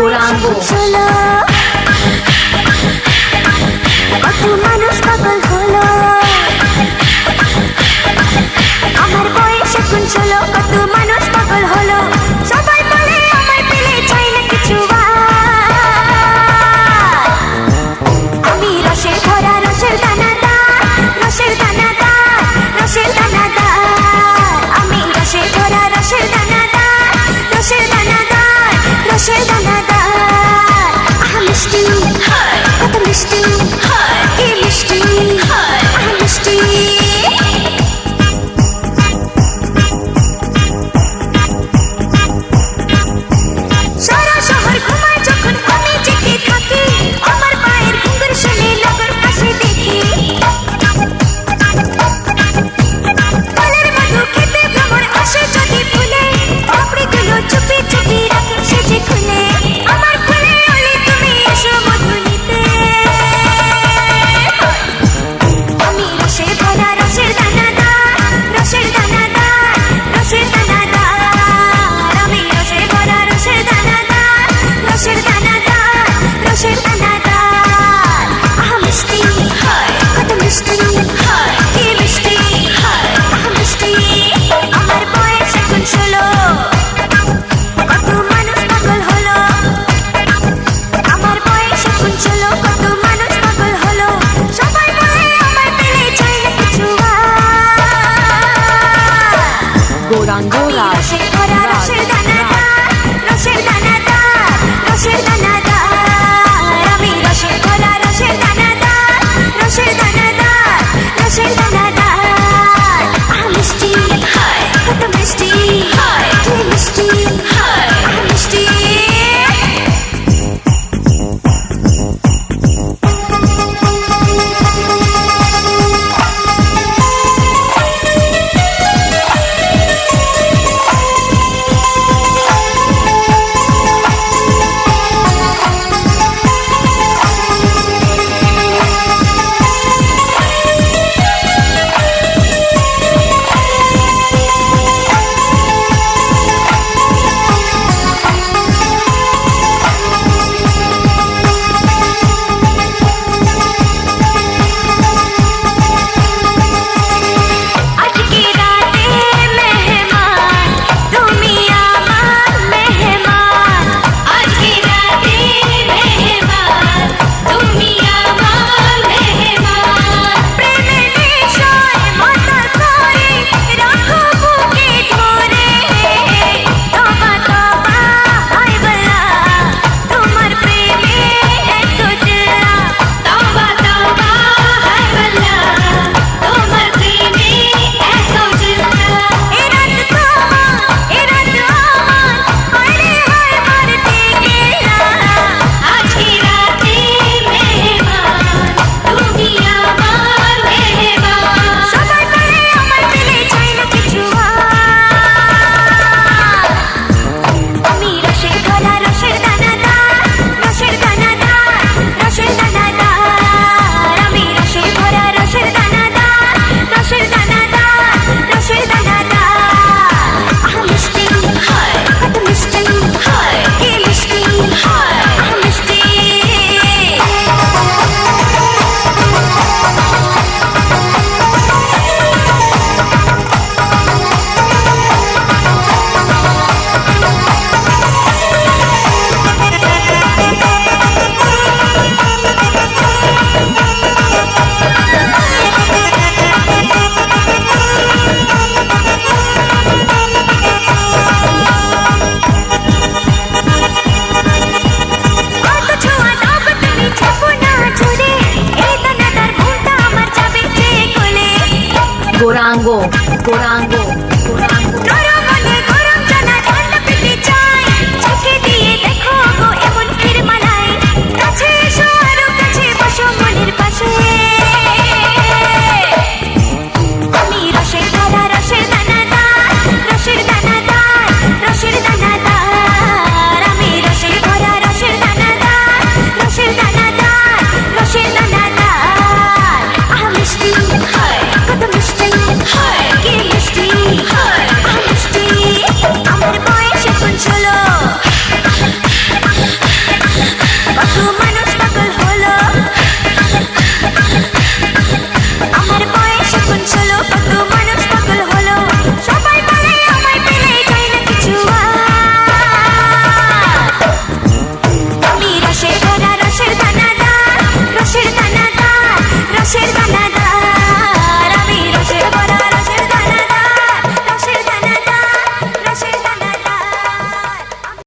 গোলাঙ্গ মানুষ পাগল হলো। আমার বয়স এখন ষোলো, কত মানুষ পাগল হলো। সবাই বলে আমার পেলে চাই না কিছু আমি রসের ভরা রসের गोरांगो राज গৌরাঙ্গ গৌরাঙ্গ গৌরাঙ্গ